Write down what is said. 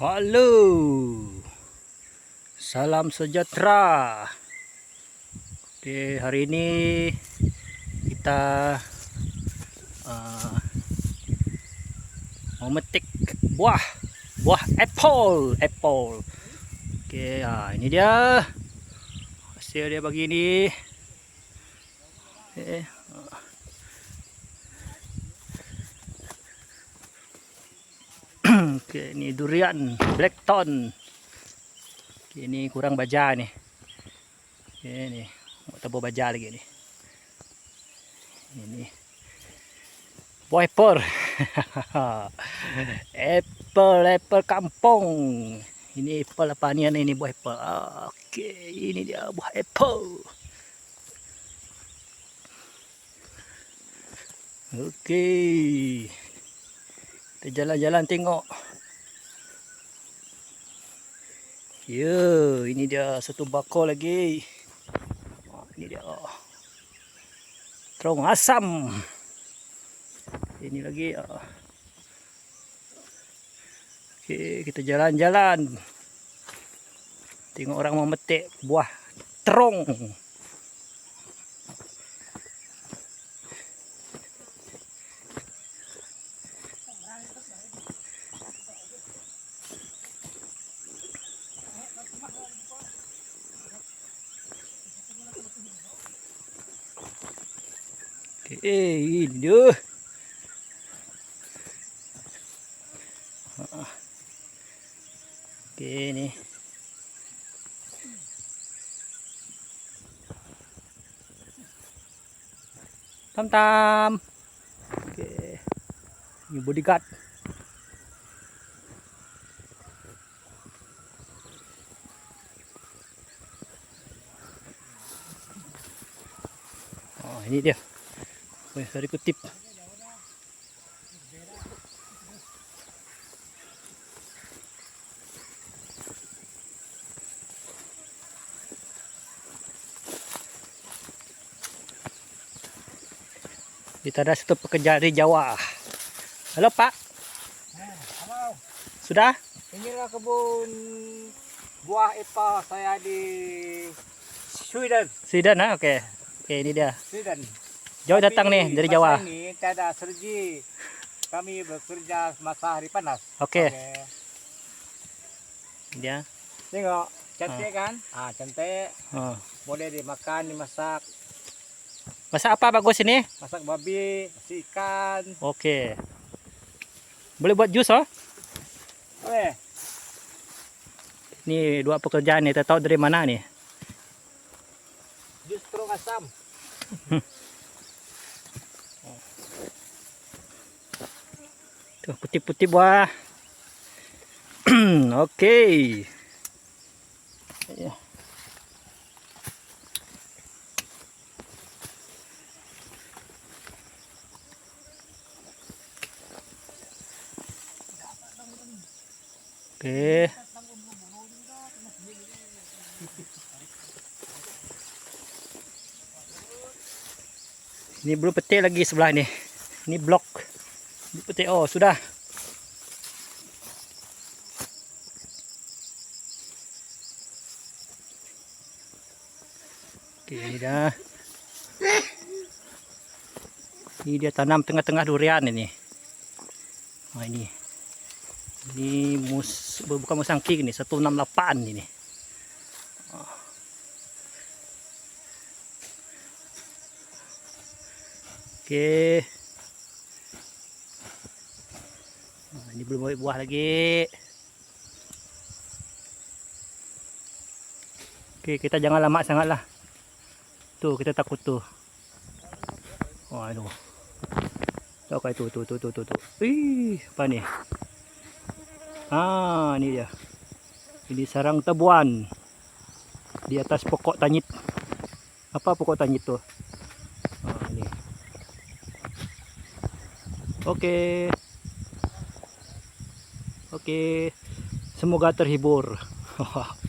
Halo. Salam sejahtera. Di hari ini kita uh, memetik buah buah apple, apple. Okey, ha, ini dia. Hasil dia begini. Okey. Okey, ni durian blackthorn. Okey, ni kurang baja ni. Okey, ni. Mau tabur baja lagi ni. Ini. Apple. apple, apple kampung. Ini apple apa ni ini buah apple. Ah, Okey, ini dia buah apple. Okey. Kita jalan-jalan tengok. Ya, ini dia satu bakor lagi. Oh, ini dia. Terong asam. Ini lagi. ah. Okey, kita jalan-jalan. Tengok orang memetik buah terong. Eh. Ha. Okey ni. Tam-tam. Okey. Ni bodyguard. Oh, ini dia. Weh, dari kutip. Kita ada satu pekerja dari Jawa. Halo Pak, Halo, sudah? inilah kebun buah epa saya di Sweden. Sudah nah, okey. Okey, ini dia. Sweden. Jauh datang Tapi nih dari Jawa. Ini tiada sergi. Kami bekerja masa hari panas. Okey, Oke. ini dia. Tengok, cantik kan? Ah, cantik. Oh. Boleh dimakan, dimasak. Masak apa bagus ini? Masak babi, nasi ikan. Okey. Boleh buat jus oh? Boleh. Ni dua pekerjaan ni, tak tahu dari mana ni. Justru asam. Tuh, putih-putih buah. Okey. Ya. Okey. Ini belum petik lagi sebelah ni. Ini blok. Petik. Oh, sudah. Okey, ini dah. Ini dia tanam tengah-tengah durian ini. Oh, ini. Ini mus bukan musangking ni, 168 ini. Okey. Oh, ini belum buah buah lagi. Okey, kita jangan lama sangatlah. Tu, kita takut tu. Oh, aduh. Tu apa itu? Tu, tu, tu, tu, tu. Ih, apa ni? Ah, ni dia. Ini sarang tebuan. Di atas pokok tanyit. Apa pokok tanyit tu? Ah, ni. Okey. Okey. Semoga terhibur.